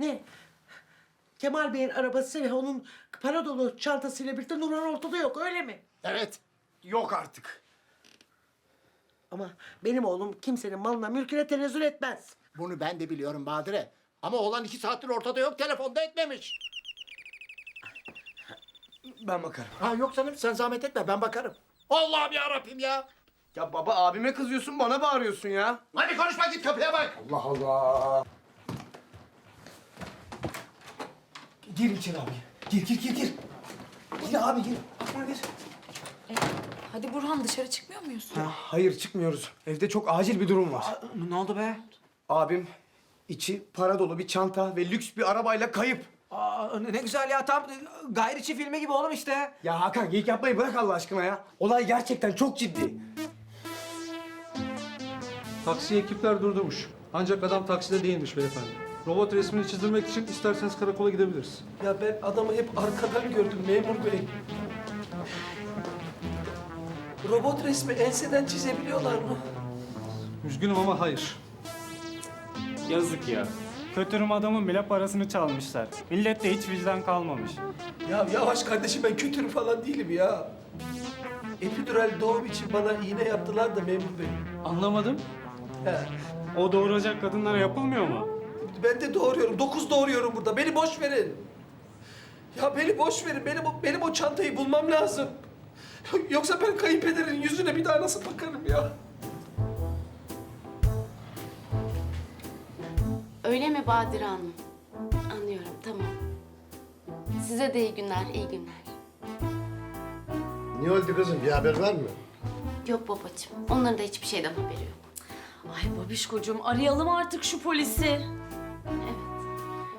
Ne? Kemal Bey'in arabası ve onun para dolu çantasıyla birlikte Nurhan ortada yok öyle mi? Evet. Yok artık. Ama benim oğlum kimsenin malına mülküne tenezzül etmez. Bunu ben de biliyorum Badire. Ama oğlan iki saattir ortada yok. Telefonda etmemiş. Ben bakarım. Ha yok canım sen zahmet etme ben bakarım. Allah'ım ya Rabbim ya. Ya baba abime kızıyorsun bana bağırıyorsun ya. Hadi konuşma git kapıya bak. Allah Allah. Gir içeri abi. Gir gir gir gir. Gir abi gir. Bakma gir. Hadi Burhan dışarı çıkmıyor muyuz? Ha, hayır çıkmıyoruz. Evde çok acil bir durum var. Ne oldu be? Abim içi para dolu bir çanta ve lüks bir arabayla kayıp. Aa, ne güzel ya tam gayri içi filmi gibi oğlum işte. Ya Hakan geyik yapmayı bırak Allah aşkına ya. Olay gerçekten çok ciddi. Taksi ekipler durdurmuş. Ancak adam takside değilmiş beyefendi. Robot resmini çizdirmek için isterseniz karakola gidebiliriz. Ya ben adamı hep arkadan gördüm memur bey. Robot resmi enseden çizebiliyorlar mı? Üzgünüm ama hayır. Yazık ya. Kötürüm adamın bile parasını çalmışlar. Millette hiç vicdan kalmamış. Ya yavaş kardeşim ben kötürüm falan değilim ya. Epidural doğum için bana iğne yaptılar da memur bey. Anlamadım. He. O doğuracak kadınlara yapılmıyor mu? Ben de doğuruyorum. Dokuz doğuruyorum burada. Beni boş verin. Ya beni boş verin. Benim o, benim o çantayı bulmam lazım. Yoksa ben kayınpederin yüzüne bir daha nasıl bakarım ya? Öyle mi Badire Hanım? Anlıyorum, tamam. Size de iyi günler, iyi günler. Ne oldu kızım bir haber var mı? Yok babacığım, onların da hiçbir şeyden haberi yok. Babişkocuğum arayalım artık şu polisi. Evet.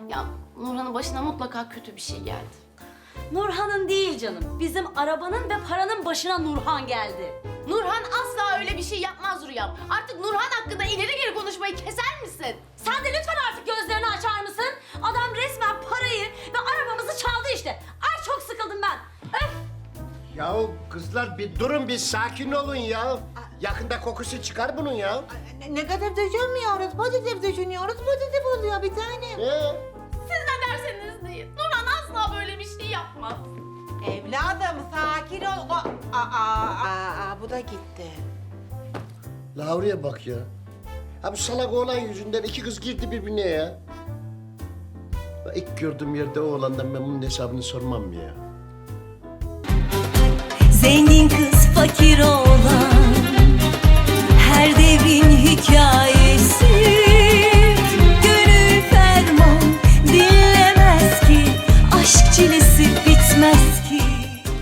Ya Nurhan'ın başına mutlaka kötü bir şey geldi. Nurhan'ın değil canım. Bizim arabanın ve paranın başına Nurhan geldi. Nurhan asla öyle bir şey yapmaz Rüyam. Artık Nurhan hakkında ileri geri konuşmayı keser misin? Sen de lütfen artık gözlerini açar mısın? Adam resmen parayı ve arabamızı çaldı işte. Ay çok sıkıldım ben. Öf! Yahu kızlar bir durun bir sakin olun ya. Yakında kokusu çıkar bunun ya. Negatif düşünmüyoruz, pozitif düşünüyoruz. Pozitif oluyor bir tane. Ee? Siz ne derseniz deyin. Nurhan asla böyle bir şey yapmaz. Evladım sakin ol. O- Aa, aa, aa, bu da gitti. Lavriye bak ya. Ha bu salak oğlan yüzünden iki kız girdi birbirine ya. Ben İlk gördüğüm yerde o oğlandan ben bunun hesabını sormam ya? Zengin kız fakir olan